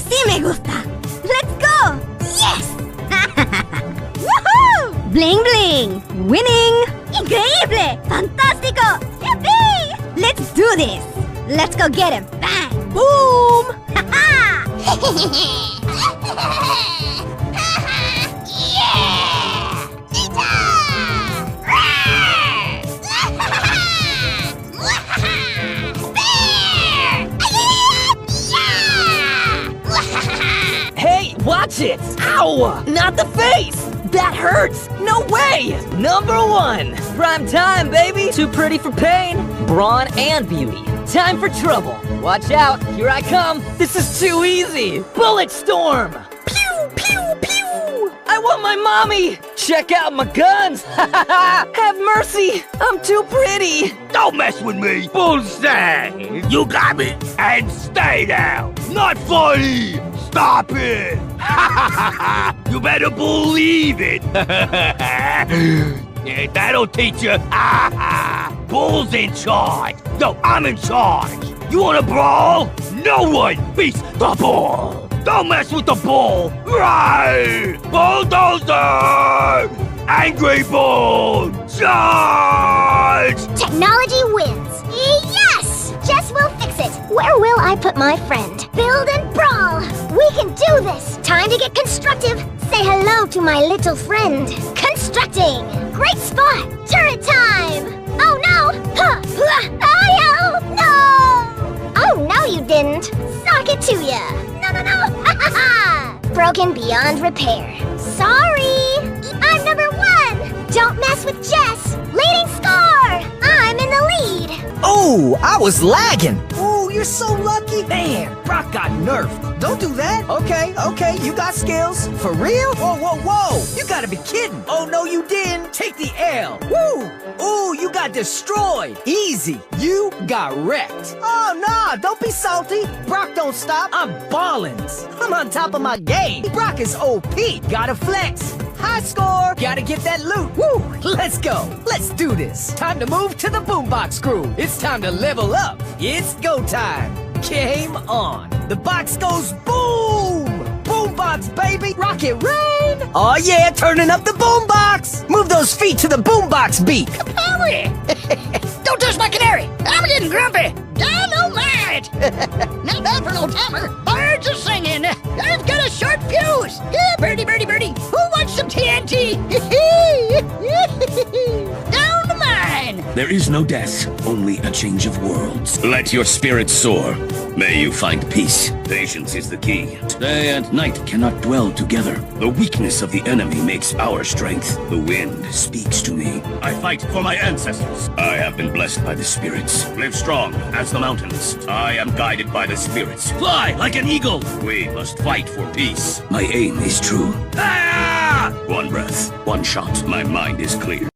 Así me gusta. Let's go. Yes. Woohoo! Bling bling. Winning. Increíble. Fantástico. Yippee. Let's do this. Let's go get him. Bang. Boom. Hey, watch it! Ow! Not the face! That hurts! No way! Number one! Prime time, baby! Too pretty for pain, brawn, and beauty. Time for trouble. Watch out, here I come. This is too easy. Bullet storm! Pew, pew, pew! I want my mommy! Check out my guns! Have mercy! I'm too pretty! Don't mess with me! Bullseye! You got me! And stay down! Not funny! Stop it! you better believe it! that'll teach you! Bull's in charge! No, I'm in charge! You wanna brawl? No one beats the bull! Don't mess with the bull! Right! Bulldozer! Angry Bull! Charge! Technology wins. Where will I put my friend? Build and brawl. We can do this. Time to get constructive. Say hello to my little friend. Constructing. Great spot. Turret time. Oh no. Huh. Oh, huh. Oh no. Oh no, you didn't. Sock it to ya. No, no, no. Ha ha ha. Broken beyond repair. Sorry. I'm number one. Don't mess with Jess. Leading score. I'm in the lead. Oh, I was lagging! You're so lucky! Man, Brock got nerfed. Don't do that! Okay, okay, you got skills. For real? Whoa, whoa, whoa! You gotta be kidding! Oh, no, you didn't! Take the L! Woo! Ooh, you got destroyed! Easy! You got wrecked! Oh, nah, don't be salty! Brock don't stop! I'm ballins! I'm on top of my game! Brock is OP! Gotta flex! High score! Gotta get that loot! Woo! Let's go! Let's do this! Time to move to the boombox crew! It's time to level up! It's go time! Game on! The box goes boom! Boombox, baby! Rocket rain! Oh yeah, turning up the boombox! Move those feet to the boombox beat! Hurry! Don't touch my canary! I'm getting grumpy! Dynamite! Not bad for an old timer. Birds are singing. I've got a short fuse. Yeah, birdie, birdie, birdie. Who wants some TNT? There is no death, only a change of worlds. Let your spirit soar. May you find peace. Patience is the key. Day and night cannot dwell together. The weakness of the enemy makes our strength. The wind speaks to me. I fight for my ancestors. I have been blessed by the spirits. Live strong as the mountains. I am guided by the spirits. Fly like an eagle. We must fight for peace. My aim is true. Ah! One breath, one shot. My mind is clear.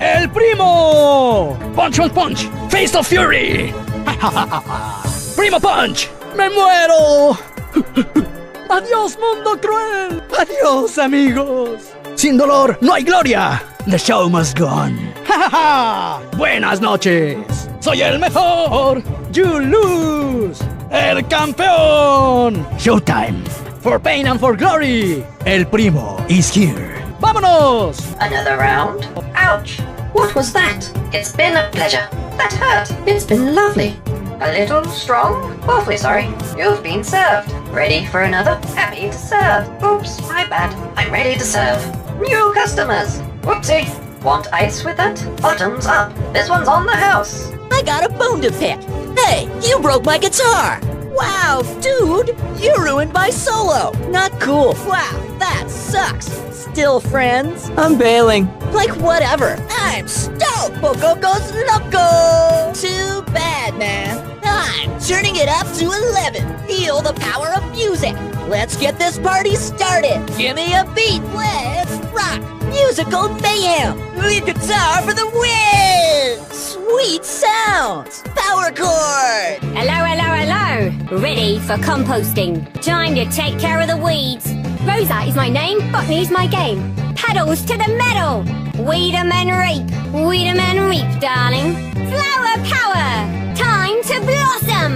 El Primo! Punch on punch! Face of Fury! Primo Punch! ¡Me muero! ¡Adiós, mundo cruel! ¡Adiós, amigos! Sin dolor no hay gloria. The show must go on. Buenas noches. Soy el mejor. You lose. El campeón. Showtime. For pain and for glory. El primo is here. ¡Vámonos! Another round? Ouch! What was that? It's been a pleasure. That hurt. It's been lovely. A little strong? Awfully sorry. You've been served. Ready for another? Happy to serve. Oops, my bad. I'm ready to serve. New customers. Whoopsie. Want ice with that? Bottoms up. This one's on the house. I got a bone to pick. Hey, you broke my guitar. Wow, dude, you ruined my solo. Not cool. Wow, that sucks. Still friends? I'm bailing. Like whatever. I'm stoked. Pococo's loco. Too bad, man. I'm turning it up to 11. Feel the power of music. Let's get this party started. Give me a beat. Let's rock. Musical mayhem. Lead guitar for the win sweet sounds! Power cord! Hello, hello, hello! Ready for composting. Time to take care of the weeds. Rosa is my name, botany's my game. Pedals to the metal! Weed 'em and reap, weed 'em and reap, darling. Flower power! Time to blossom!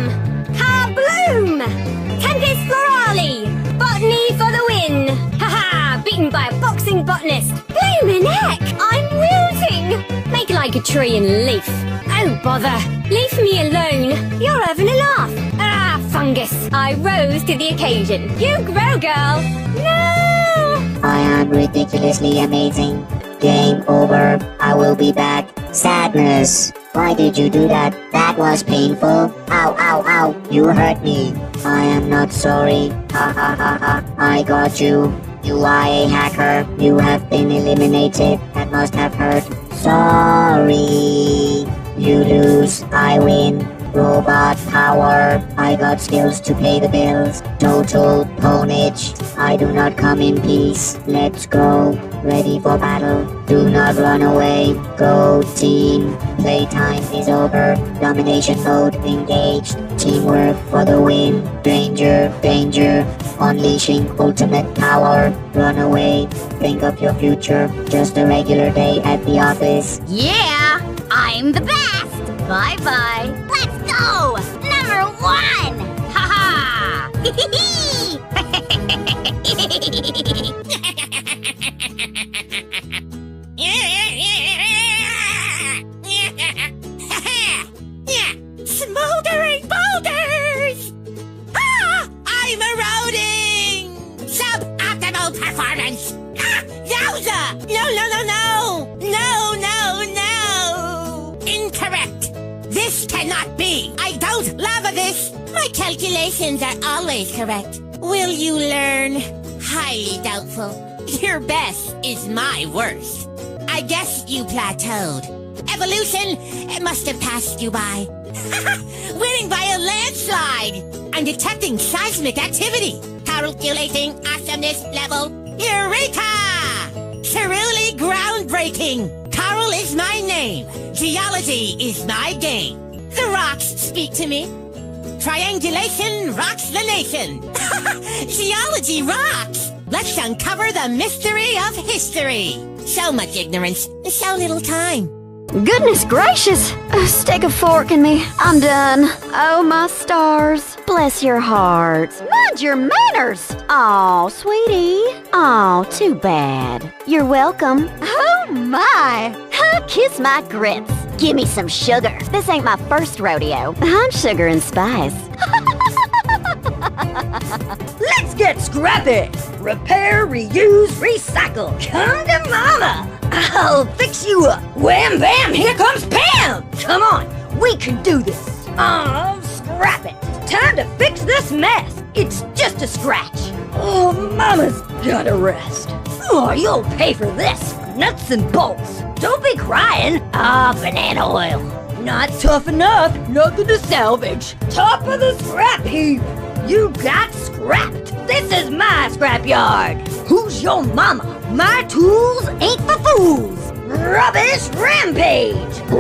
Kabloom! Tempest florali! Botany for the win! Haha! Beaten by a boxing botanist! Bloomin' neck. I'm tree and leaf. Oh, bother. Leave me alone. You're having a laugh. Ah, fungus. I rose to the occasion. You grow, girl. No! I am ridiculously amazing. Game over. I will be back. Sadness. Why did you do that? That was painful. Ow, ow, ow. You hurt me. I am not sorry. Ha ha ha ha. I got you. You are a hacker. You have been eliminated. That must have hurt. Sorry. You lose. I win. Robot power. I got skills to pay the bills. Total ponage. I do not come in peace. Let's go. Ready for battle. Do not run away. Go team. Playtime is over. Domination mode engaged. Teamwork for the win. Danger, danger. Unleashing ultimate power. Run away. Think of your future. Just a regular day at the office. Yeah, I'm the best. Bye bye. Let's go. Number one. Ha Smoldering always correct. Will you learn? Highly doubtful. Your best is my worst. I guess you plateaued. Evolution it must have passed you by. Winning by a landslide! I'm detecting seismic activity. Calculating awesomeness level. Eureka! Truly groundbreaking. Coral is my name. Geology is my game. The rocks speak to me. Triangulation rocks the nation. Geology rocks. Let's uncover the mystery of history. So much ignorance, so little time. Goodness gracious! Stick a fork in me. I'm done. Oh, my stars. Bless your hearts. Mind your manners. Oh, sweetie. Oh, too bad. You're welcome. Oh, my. Kiss my grits. Give me some sugar. This ain't my first rodeo. I'm sugar and spice. Let's get scrappy! Repair, reuse, recycle. Come to mama! I'll fix you up. Wham bam, here comes Pam! Come on, we can do this. Oh, scrap it. Time to fix this mess. It's just a scratch. Oh, mama's gotta rest. Oh, you'll pay for this. Nuts and bolts. Don't be crying. Ah, banana oil. Not tough enough. Nothing to salvage. Top of the scrap heap. You got scrapped. This is my scrapyard. Who's your mama? My tools ain't for fools. Rubbish rampage.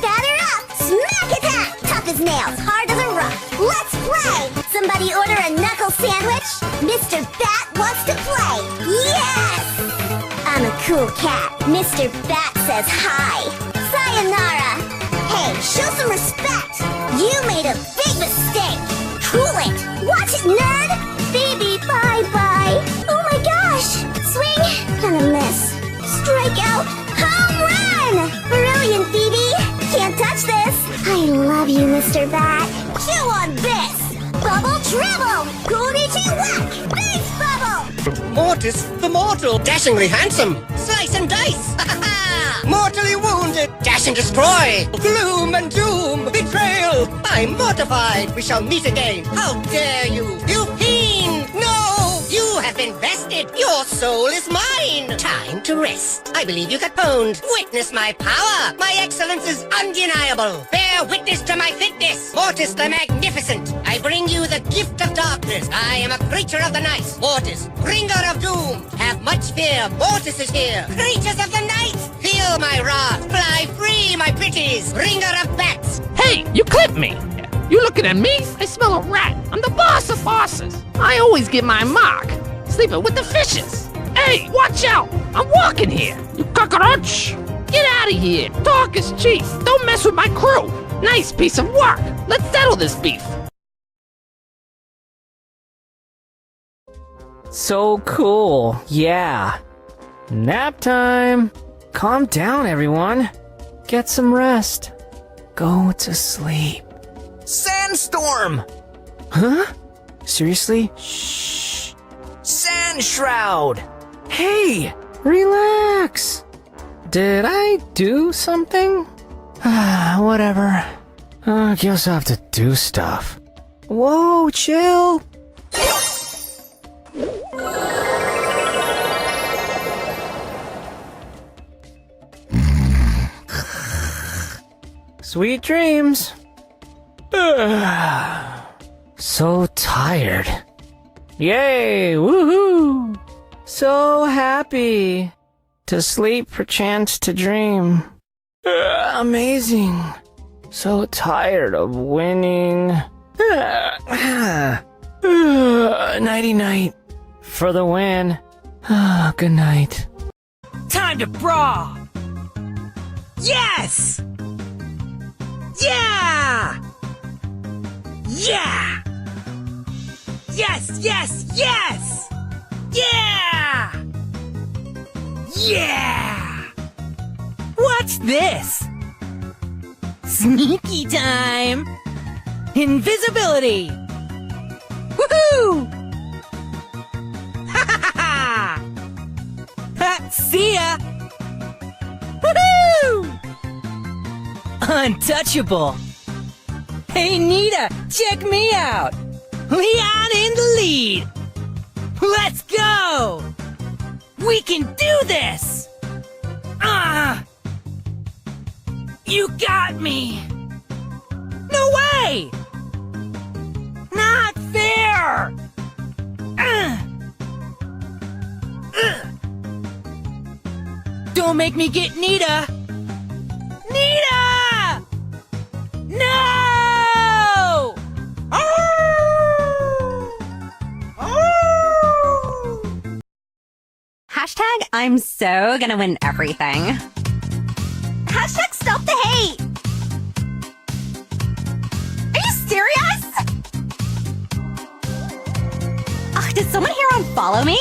Batter up! Smack attack! Tough as nails, hard as a rock. Let's play! Somebody order a knuckle sandwich? Mr. Bat wants to play! Yes! I'm a cool cat. Mr. Bat says hi. Sayonara! Hey, show some respect! You made a big mistake! Cool it! Watch it, nerd! Phoebe, bye-bye! Oh my gosh! Swing! Gonna miss. Strike out! Home run! Brilliant, Phoebe! Can't touch this! I love you, Mr. Bat! Chew on this! Bubble Treble! Goonichi Whack! Base Bubble! Mortis the Mortal, dashingly handsome. Slice and dice. Mortally wounded, dash and destroy. Gloom and doom, betrayal. I'm mortified. We shall meet again. How dare you? You fiend! No! You have been vested. Your soul is mine. Time to rest. I believe you got pwned. Witness my power. My excellence is undeniable. Bear witness to my fitness. Mortis the Magnificent. I bring you the gift of darkness. I am a creature of the night. Mortis, bringer of doom. Have much fear. Mortis is here. Creatures of the night. Feel my wrath. Fly free, my pretties. Bringer of bats. Hey, you clipped me! You looking at me? I smell a rat. I'm the boss of bosses. I always get my mark. Sleeping with the fishes. Hey, watch out! I'm walking here. You cockroach! Get out of here. Talk is cheap. Don't mess with my crew. Nice piece of work. Let's settle this beef. So cool. Yeah. Nap time. Calm down, everyone. Get some rest. Go to sleep. Sandstorm! Huh? Seriously? Shh. Sand shroud! Hey, relax. Did I do something? Ah, Whatever. I guess I have to do stuff. Whoa, chill. Sweet dreams. so tired. Yay! Woohoo! So happy. To sleep, perchance to dream. Amazing. So tired of winning. Nighty night. For the win. Ah, good night. Time to brawl! Yes! Yeah! Yeah! Yes, yes, yes! Yeah! Yeah! What's this? Sneaky time! Invisibility! Woohoo! Untouchable! Hey Nita, check me out! Leon in the lead! Let's go! We can do this! Ah! You got me! No way! Not fair! Ah! Ugh. Don't make me get! Nita! Hashtag I'm so gonna win everything. Hashtag stop the hate! Are you serious? Ugh, did someone here unfollow me?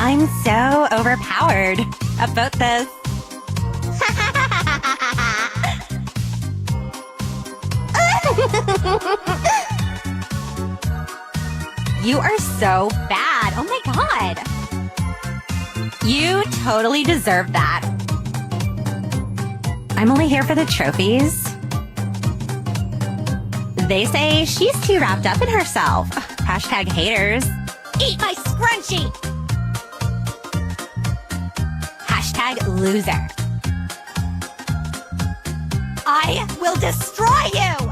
I'm so overpowered about this. you are so bad. Oh my god. You totally deserve that. I'm only here for the trophies. They say she's too wrapped up in herself. Hashtag haters. Eat my scrunchie! Hashtag loser. I will destroy you!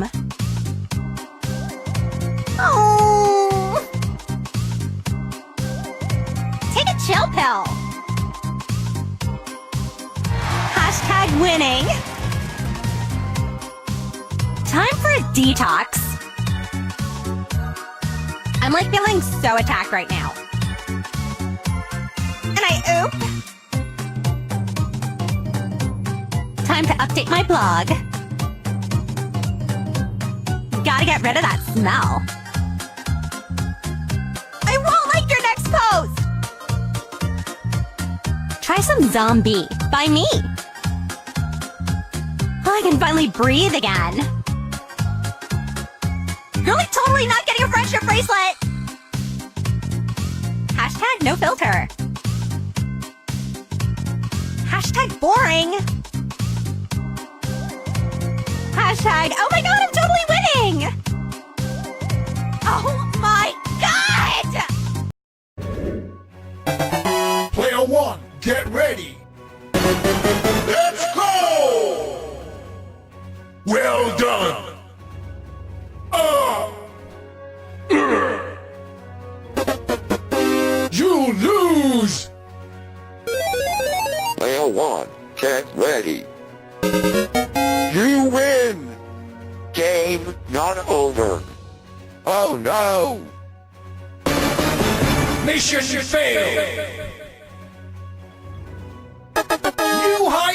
Perfume! Oh! Take a chill pill! Hashtag winning! Time for a detox! I'm like feeling so attacked right now. And I oop. Time to update my blog. Gotta get rid of that smell. I won't like your next post. Try some zombie by me. I can finally breathe again. Really totally not getting a friendship bracelet! Hashtag no filter. Hashtag boring. Hashtag oh my god, I'm totally winning! Oh my god! Player one, get ready.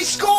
Score!